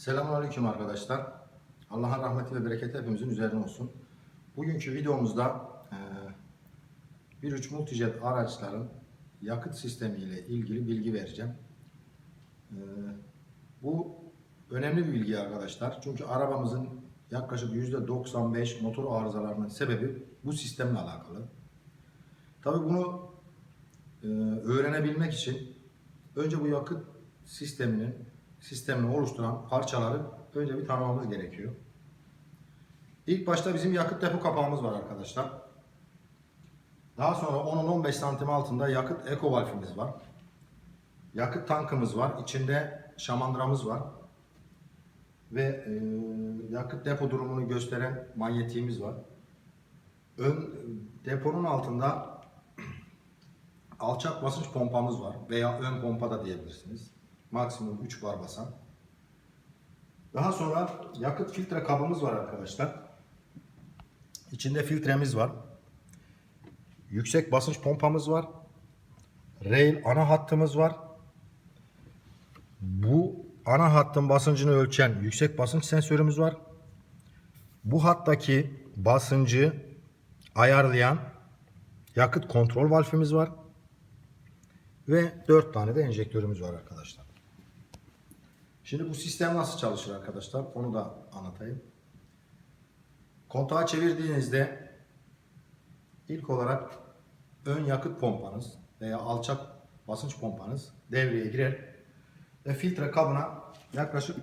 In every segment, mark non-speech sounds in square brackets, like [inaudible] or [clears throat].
Selamünaleyküm arkadaşlar. Allah'ın rahmeti ve bereketi hepimizin üzerine olsun. Bugünkü videomuzda e, 1.3 Multijet araçların yakıt sistemi ile ilgili bilgi vereceğim. E, bu önemli bir bilgi arkadaşlar. Çünkü arabamızın yaklaşık %95 motor arızalarının sebebi bu sistemle alakalı. Tabii bunu e, öğrenebilmek için önce bu yakıt sisteminin sistemini oluşturan parçaları önce bir tanımamız gerekiyor. İlk başta bizim yakıt depo kapağımız var arkadaşlar. Daha sonra 10-15 santim altında yakıt eko valfimiz var. Yakıt tankımız var. İçinde şamandıramız var. Ve e, yakıt depo durumunu gösteren manyetiğimiz var. Ön deponun altında [clears throat] alçak basınç pompamız var veya ön pompa da diyebilirsiniz. Maksimum 3 bar basan. Daha sonra yakıt filtre kabımız var arkadaşlar. İçinde filtremiz var. Yüksek basınç pompamız var. Rail ana hattımız var. Bu ana hattın basıncını ölçen yüksek basınç sensörümüz var. Bu hattaki basıncı ayarlayan yakıt kontrol valfimiz var. Ve 4 tane de enjektörümüz var arkadaşlar. Şimdi bu sistem nasıl çalışır arkadaşlar? Onu da anlatayım. Kontağı çevirdiğinizde ilk olarak ön yakıt pompanız veya alçak basınç pompanız devreye girer ve filtre kabına yaklaşık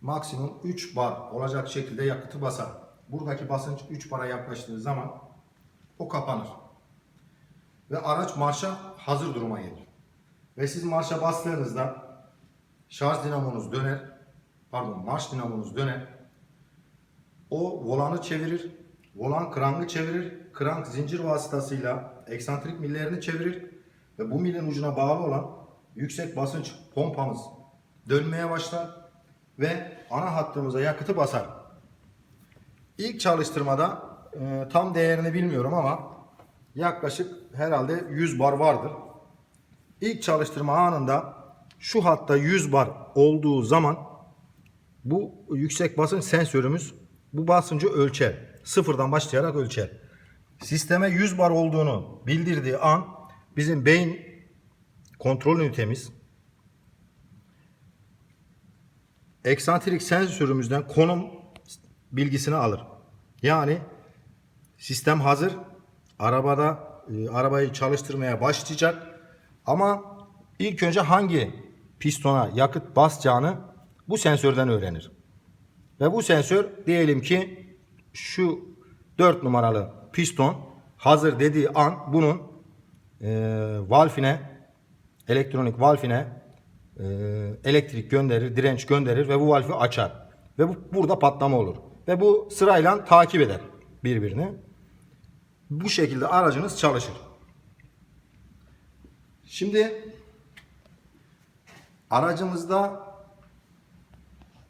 maksimum 3 bar olacak şekilde yakıtı basar. Buradaki basınç 3 bara yaklaştığı zaman o kapanır. Ve araç marşa hazır duruma gelir. Ve siz marşa bastığınızda şarj dinamonuz döner, pardon marş dinamonuz döner. O volanı çevirir, volan krangı çevirir, krank zincir vasıtasıyla eksantrik millerini çevirir ve bu milin ucuna bağlı olan yüksek basınç pompamız dönmeye başlar ve ana hattımıza yakıtı basar. İlk çalıştırmada e, tam değerini bilmiyorum ama yaklaşık herhalde 100 bar vardır. İlk çalıştırma anında şu hatta 100 bar olduğu zaman bu yüksek basınç sensörümüz bu basıncı ölçer. Sıfırdan başlayarak ölçer. Sisteme 100 bar olduğunu bildirdiği an bizim beyin kontrol ünitemiz eksantrik sensörümüzden konum bilgisini alır. Yani sistem hazır. Arabada e, arabayı çalıştırmaya başlayacak. Ama ilk önce hangi pistona yakıt basacağını bu sensörden öğrenir. Ve bu sensör diyelim ki şu 4 numaralı piston hazır dediği an bunun e, valfine elektronik valfine e, elektrik gönderir, direnç gönderir ve bu valfi açar. Ve bu, burada patlama olur. Ve bu sırayla takip eder birbirini. Bu şekilde aracınız çalışır. Şimdi aracımızda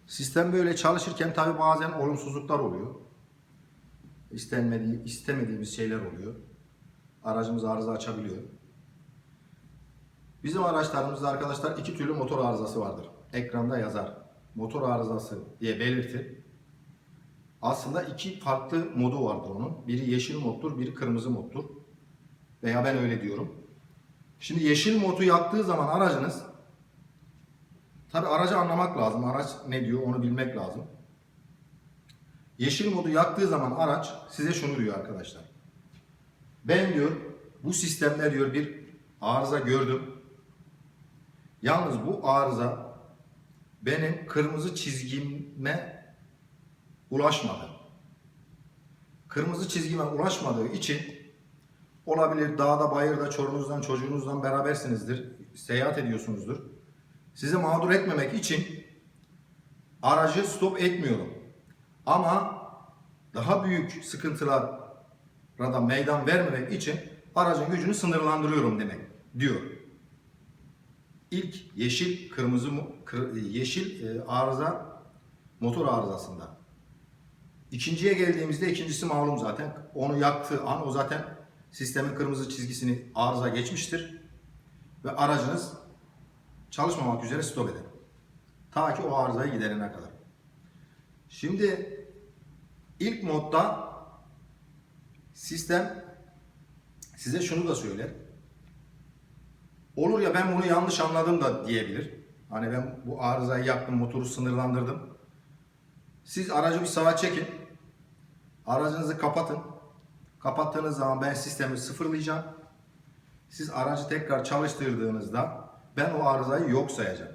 sistem böyle çalışırken tabi bazen olumsuzluklar oluyor. İstenmediği, istemediğimiz şeyler oluyor. Aracımız arıza açabiliyor. Bizim araçlarımızda arkadaşlar iki türlü motor arızası vardır. Ekranda yazar. Motor arızası diye belirtir. Aslında iki farklı modu vardır onun. Biri yeşil moddur, biri kırmızı moddur. Veya ben öyle diyorum. Şimdi yeşil modu yaktığı zaman aracınız tabi aracı anlamak lazım. Araç ne diyor onu bilmek lazım. Yeşil modu yaktığı zaman araç size şunu diyor arkadaşlar. Ben diyor bu sistemde diyor bir arıza gördüm. Yalnız bu arıza benim kırmızı çizgime ulaşmadı. Kırmızı çizgime ulaşmadığı için olabilir dağda, bayırda, çorunuzdan, çocuğunuzdan berabersinizdir. Seyahat ediyorsunuzdur. Sizi mağdur etmemek için aracı stop etmiyorum. Ama daha büyük sıkıntılara da meydan vermemek için aracın gücünü sınırlandırıyorum demek diyor. İlk yeşil kırmızı yeşil e, arıza motor arızasında. İkinciye geldiğimizde ikincisi malum zaten. Onu yaktığı an o zaten sistemin kırmızı çizgisini arıza geçmiştir. Ve aracınız çalışmamak üzere stop eder. Ta ki o arızayı giderene kadar. Şimdi ilk modda sistem size şunu da söyler. Olur ya ben bunu yanlış anladım da diyebilir. Hani ben bu arızayı yaptım, motoru sınırlandırdım. Siz aracı bir sağa çekin. Aracınızı kapatın. Kapattığınız zaman ben sistemi sıfırlayacağım. Siz aracı tekrar çalıştırdığınızda ben o arızayı yok sayacağım.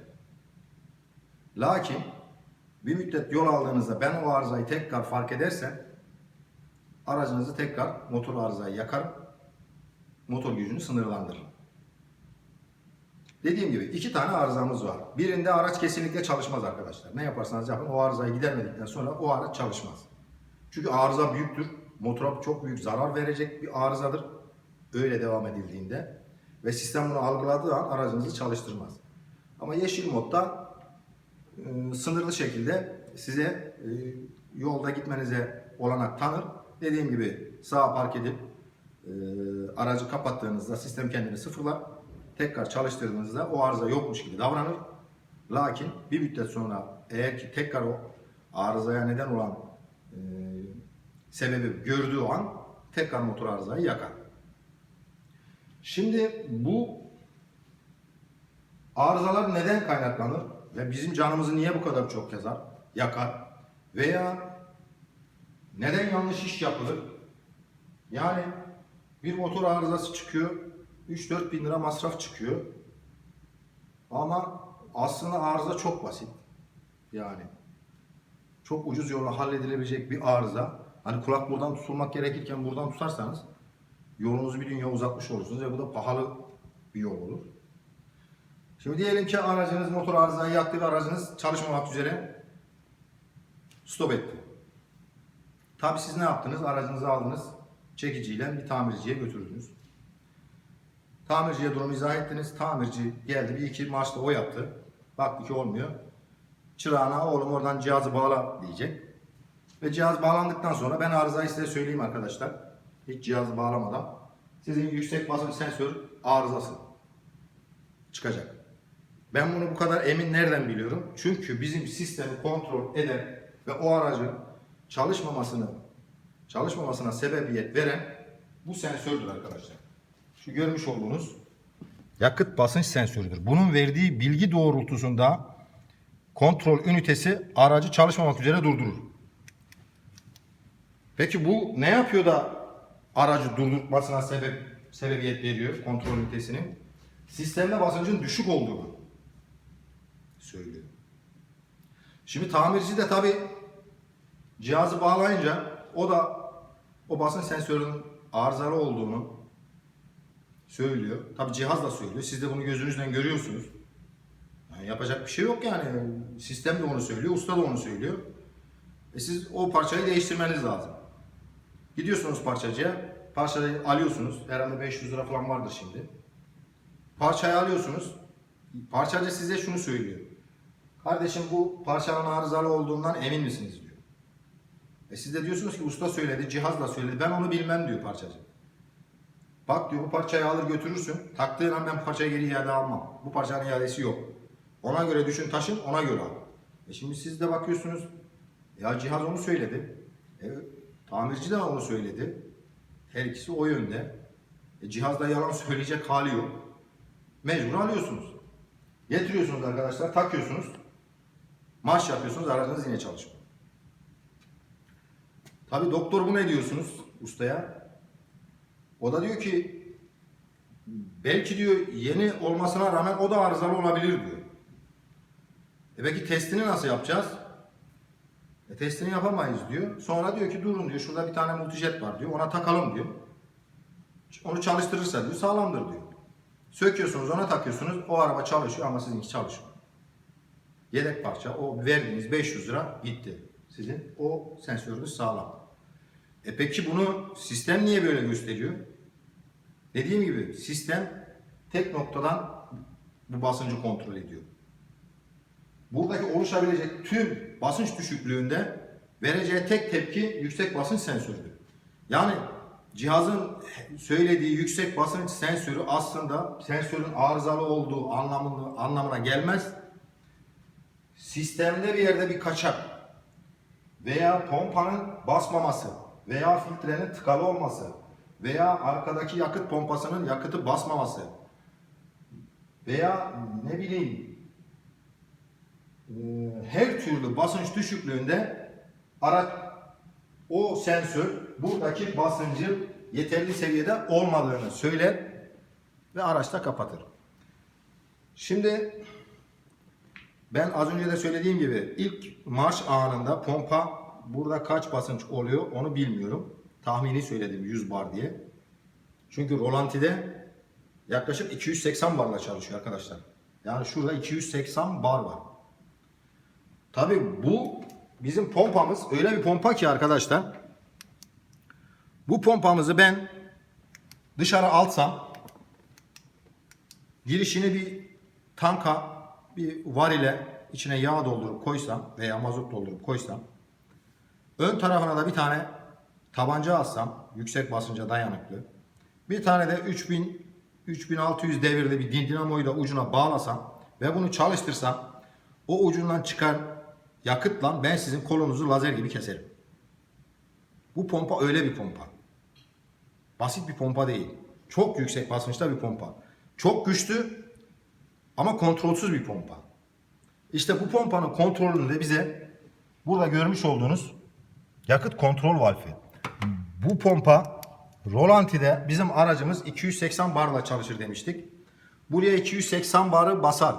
Lakin bir müddet yol aldığınızda ben o arızayı tekrar fark edersem aracınızı tekrar motor arızayı yakarım. Motor gücünü sınırlandırırım. Dediğim gibi iki tane arızamız var. Birinde araç kesinlikle çalışmaz arkadaşlar. Ne yaparsanız yapın o arızayı gidermedikten sonra o araç çalışmaz. Çünkü arıza büyüktür. Motora çok büyük zarar verecek bir arızadır. Öyle devam edildiğinde. Ve sistem bunu algıladığı an aracınızı çalıştırmaz. Ama yeşil modda e, sınırlı şekilde size e, yolda gitmenize olanak tanır. Dediğim gibi sağa park edip e, aracı kapattığınızda sistem kendini sıfırlar. Tekrar çalıştırdığınızda o arıza yokmuş gibi davranır. Lakin bir müddet sonra eğer ki tekrar o arızaya neden olan e, sebebi gördüğü an tekrar motor arızayı yakar. Şimdi bu arızalar neden kaynaklanır ve bizim canımızı niye bu kadar çok yazar, yakar veya neden yanlış iş yapılır? Yani bir motor arızası çıkıyor, 3-4 bin lira masraf çıkıyor. Ama aslında arıza çok basit. Yani çok ucuz yolla halledilebilecek bir arıza. Hani kulak buradan tutulmak gerekirken buradan tutarsanız yolunuzu bir dünya uzatmış olursunuz ve bu da pahalı bir yol olur. Şimdi diyelim ki aracınız motor arızayı yaktı ve aracınız çalışmamak üzere stop etti. Tabi siz ne yaptınız? Aracınızı aldınız, çekiciyle bir tamirciye götürdünüz. Tamirciye durumu izah ettiniz. Tamirci geldi bir iki marşta o yaptı. Baktı ki olmuyor. Çırağına oğlum oradan cihazı bağla diyecek. Ve cihaz bağlandıktan sonra ben arızayı size söyleyeyim arkadaşlar. Hiç cihazı bağlamadan. Sizin yüksek basınç sensör arızası çıkacak. Ben bunu bu kadar emin nereden biliyorum? Çünkü bizim sistemi kontrol eden ve o aracın çalışmamasını çalışmamasına sebebiyet veren bu sensördür arkadaşlar. Şu görmüş olduğunuz yakıt basınç sensörüdür. Bunun verdiği bilgi doğrultusunda kontrol ünitesi aracı çalışmamak üzere durdurur. Peki bu ne yapıyor da aracı durdurmasına sebep sebebiyet veriyor kontrol ünitesinin? Sistemde basıncın düşük olduğunu söylüyor. Şimdi tamirci de tabi cihazı bağlayınca o da o basınç sensörünün arızalı olduğunu söylüyor. Tabi cihaz da söylüyor. Siz de bunu gözünüzden görüyorsunuz. Yani yapacak bir şey yok yani. Sistem de onu söylüyor, usta da onu söylüyor. E siz o parçayı değiştirmeniz lazım. Gidiyorsunuz parçacıya, parçayı alıyorsunuz. Herhalde 500 lira falan vardır şimdi. Parçayı alıyorsunuz. Parçacı size şunu söylüyor. Kardeşim bu parçanın arızalı olduğundan emin misiniz diyor. E siz de diyorsunuz ki usta söyledi, cihaz da söyledi. Ben onu bilmem diyor parçacı. Bak diyor bu parçayı alır götürürsün. Taktığın an ben parçayı geri iade almam. Bu parçanın iadesi yok. Ona göre düşün taşın ona göre al. E şimdi siz de bakıyorsunuz. Ya cihaz onu söyledi. E, tamirci de onu söyledi. Her ikisi o yönde. E, cihazda yalan söyleyecek hali yok. Mecbur alıyorsunuz. Getiriyorsunuz arkadaşlar takıyorsunuz. Marş yapıyorsunuz aracınız yine çalışmıyor. Tabi doktor bu ne diyorsunuz ustaya? O da diyor ki belki diyor yeni olmasına rağmen o da arızalı olabilir diyor. E peki testini nasıl yapacağız? E testini yapamayız diyor. Sonra diyor ki durun diyor şurada bir tane multijet var diyor ona takalım diyor. Onu çalıştırırsa diyor sağlamdır diyor. Söküyorsunuz ona takıyorsunuz o araba çalışıyor ama sizinki çalışmıyor. Yedek parça o verdiğiniz 500 lira gitti. Sizin o sensörünüz sağlam. E peki bunu sistem niye böyle gösteriyor? Dediğim gibi sistem tek noktadan bu basıncı kontrol ediyor. Buradaki oluşabilecek tüm basınç düşüklüğünde vereceği tek tepki yüksek basınç sensörüdür. Yani cihazın söylediği yüksek basınç sensörü aslında sensörün arızalı olduğu anlamına, anlamına gelmez. sistemde bir yerde bir kaçak veya pompanın basmaması veya filtrenin tıkalı olması veya arkadaki yakıt pompasının yakıtı basmaması veya ne bileyim her türlü basınç düşüklüğünde araç o sensör buradaki basıncı yeterli seviyede olmadığını söyler ve araçta kapatır. Şimdi ben az önce de söylediğim gibi ilk marş anında pompa burada kaç basınç oluyor onu bilmiyorum. Tahmini söyledim 100 bar diye. Çünkü rolantide yaklaşık 280 barla çalışıyor arkadaşlar. Yani şurada 280 bar var. Tabi bu bizim pompamız öyle bir pompa ki arkadaşlar. Bu pompamızı ben dışarı alsam girişini bir tanka bir var ile içine yağ doldurup koysam veya mazot doldurup koysam ön tarafına da bir tane tabanca alsam yüksek basınca dayanıklı bir tane de 3000 3600 devirli bir dinamoyu da ucuna bağlasam ve bunu çalıştırsam o ucundan çıkan yakıtla ben sizin kolunuzu lazer gibi keserim. Bu pompa öyle bir pompa. Basit bir pompa değil. Çok yüksek basınçta bir pompa. Çok güçlü ama kontrolsüz bir pompa. İşte bu pompanın kontrolünü de bize burada görmüş olduğunuz yakıt kontrol valfi. Bu pompa rolantide bizim aracımız 280 barla çalışır demiştik. Buraya 280 barı basar.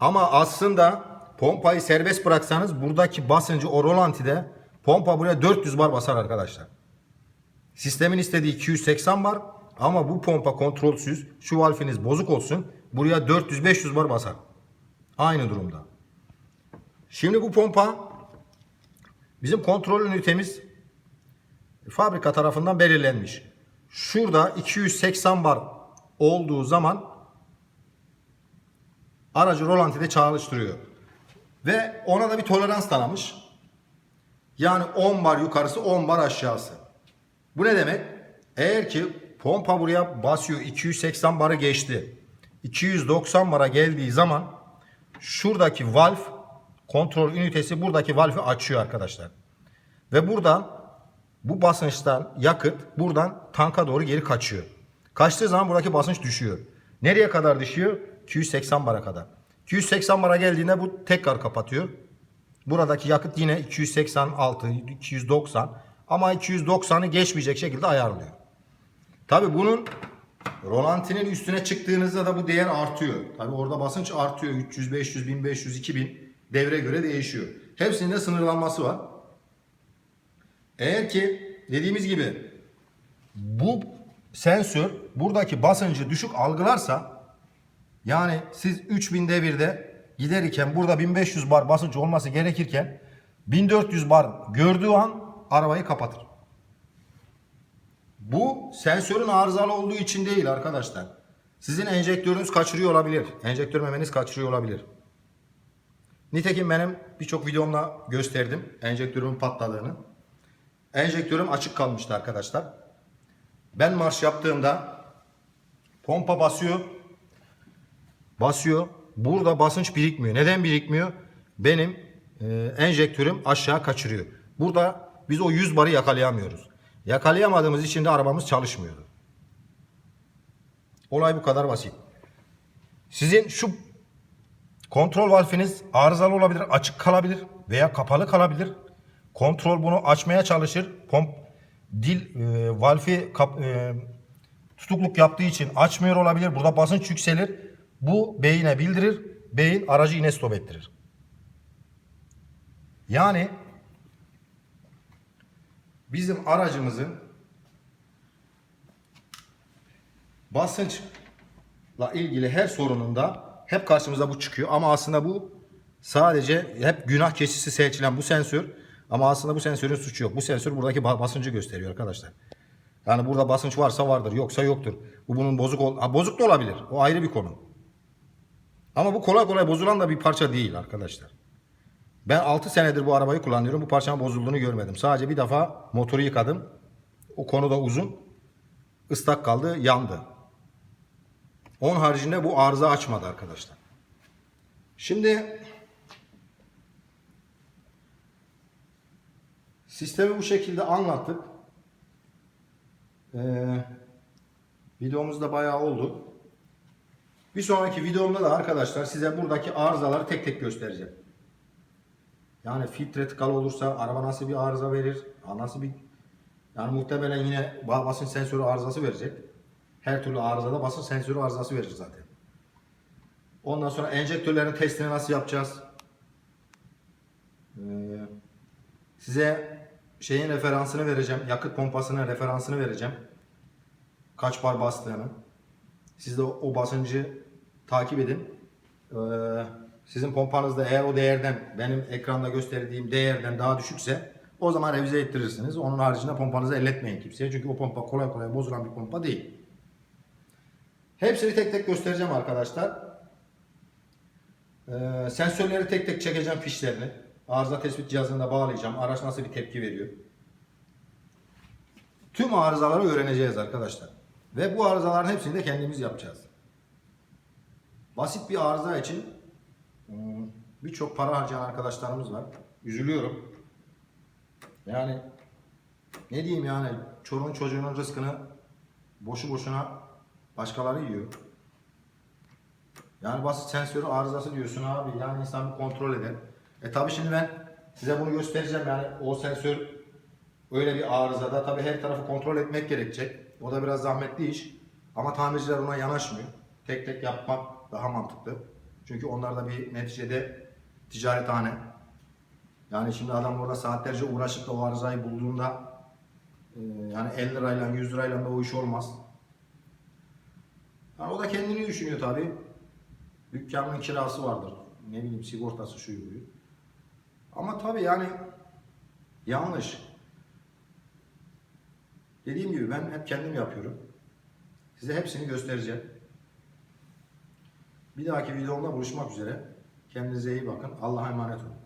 Ama aslında pompayı serbest bıraksanız buradaki basıncı o rolantide pompa buraya 400 bar basar arkadaşlar. Sistemin istediği 280 bar ama bu pompa kontrolsüz. Şu valfiniz bozuk olsun. Buraya 400-500 bar basar. Aynı durumda. Şimdi bu pompa bizim kontrol ünitemiz fabrika tarafından belirlenmiş. Şurada 280 bar olduğu zaman aracı rolantide çalıştırıyor. Ve ona da bir tolerans tanımış. Yani 10 bar yukarısı 10 bar aşağısı. Bu ne demek? Eğer ki pompa buraya basıyor 280 barı geçti. 290 bara geldiği zaman şuradaki valf kontrol ünitesi buradaki valfi açıyor arkadaşlar. Ve buradan bu basınçtan yakıt buradan tanka doğru geri kaçıyor. Kaçtığı zaman buradaki basınç düşüyor. Nereye kadar düşüyor? 280 bara kadar. 280 bara geldiğinde bu tekrar kapatıyor. Buradaki yakıt yine 286, 290 ama 290'ı geçmeyecek şekilde ayarlıyor. Tabi bunun rolantinin üstüne çıktığınızda da bu değer artıyor. Tabi orada basınç artıyor. 300, 500, 1500, 2000 devre göre değişiyor. Hepsinde sınırlanması var. Eğer ki dediğimiz gibi bu sensör buradaki basıncı düşük algılarsa yani siz 3000 devirde giderken burada 1500 bar basınç olması gerekirken 1400 bar gördüğü an arabayı kapatır. Bu sensörün arızalı olduğu için değil arkadaşlar. Sizin enjektörünüz kaçırıyor olabilir. Enjektör memeniz kaçırıyor olabilir. Nitekim benim birçok videomda gösterdim enjektörümün patladığını. Enjektörüm açık kalmıştı arkadaşlar. Ben marş yaptığımda pompa basıyor. Basıyor. Burada basınç birikmiyor. Neden birikmiyor? Benim e, enjektörüm aşağı kaçırıyor. Burada biz o 100 barı yakalayamıyoruz. Yakalayamadığımız için de arabamız çalışmıyordu. Olay bu kadar basit. Sizin şu kontrol valfiniz arızalı olabilir, açık kalabilir veya kapalı kalabilir. Kontrol bunu açmaya çalışır. Pomp dil e, valfi kap, e, tutukluk yaptığı için açmıyor olabilir. Burada basınç yükselir. Bu beyine bildirir. Beyin aracı yine stop ettirir. Yani bizim aracımızın basınçla ilgili her sorununda hep karşımıza bu çıkıyor. Ama aslında bu sadece hep günah keçisi seçilen bu sensör. Ama aslında bu sensörün suçu yok. Bu sensör buradaki ba- basıncı gösteriyor arkadaşlar. Yani burada basınç varsa vardır, yoksa yoktur. Bu bunun bozuk ol bozuk da olabilir. O ayrı bir konu. Ama bu kolay kolay bozulan da bir parça değil arkadaşlar. Ben 6 senedir bu arabayı kullanıyorum. Bu parçanın bozulduğunu görmedim. Sadece bir defa motoru yıkadım. O konuda uzun. Islak kaldı, yandı. Onun haricinde bu arıza açmadı arkadaşlar. Şimdi sistemi bu şekilde anlattık. Ee, videomuz da bayağı oldu. Bir sonraki videomda da arkadaşlar size buradaki arızaları tek tek göstereceğim. Yani filtre tıkalı olursa araba nasıl bir arıza verir, nasıl bir yani muhtemelen yine ba- basınç sensörü arızası verecek. Her türlü arızada basınç sensörü arızası verir zaten. Ondan sonra enjektörlerin testini nasıl yapacağız? Ee, size şeyin referansını vereceğim. Yakıt pompasının referansını vereceğim. Kaç bar bastığını. Siz de o, basıncı takip edin. Ee, sizin pompanızda eğer o değerden benim ekranda gösterdiğim değerden daha düşükse o zaman revize ettirirsiniz. Onun haricinde pompanızı elletmeyin kimseye. Çünkü o pompa kolay kolay bozulan bir pompa değil. Hepsini tek tek göstereceğim arkadaşlar. Ee, sensörleri tek tek çekeceğim fişlerini. Arıza tespit cihazına bağlayacağım. Araç nasıl bir tepki veriyor. Tüm arızaları öğreneceğiz arkadaşlar. Ve bu arızaların hepsini de kendimiz yapacağız. Basit bir arıza için hmm, birçok para harcayan arkadaşlarımız var. Üzülüyorum. Yani ne diyeyim yani çoluğun çocuğunun rızkını boşu boşuna başkaları yiyor. Yani basit sensörü arızası diyorsun abi. Yani insan bir kontrol eder. E tabi şimdi ben size bunu göstereceğim. Yani o sensör öyle bir arızada tabi her tarafı kontrol etmek gerekecek. O da biraz zahmetli iş. Ama tamirciler ona yanaşmıyor. Tek tek yapmak daha mantıklı. Çünkü onlar da bir neticede ticarethane. Yani şimdi adam orada saatlerce uğraşıp da o arızayı bulduğunda e, yani 50 lirayla 100 lirayla da o iş olmaz. Yani o da kendini düşünüyor tabi. Dükkanın kirası vardır. Ne bileyim sigortası şu buyu. Ama tabi yani yanlış. Dediğim gibi ben hep kendim yapıyorum. Size hepsini göstereceğim. Bir dahaki videomda buluşmak üzere. Kendinize iyi bakın. Allah'a emanet olun.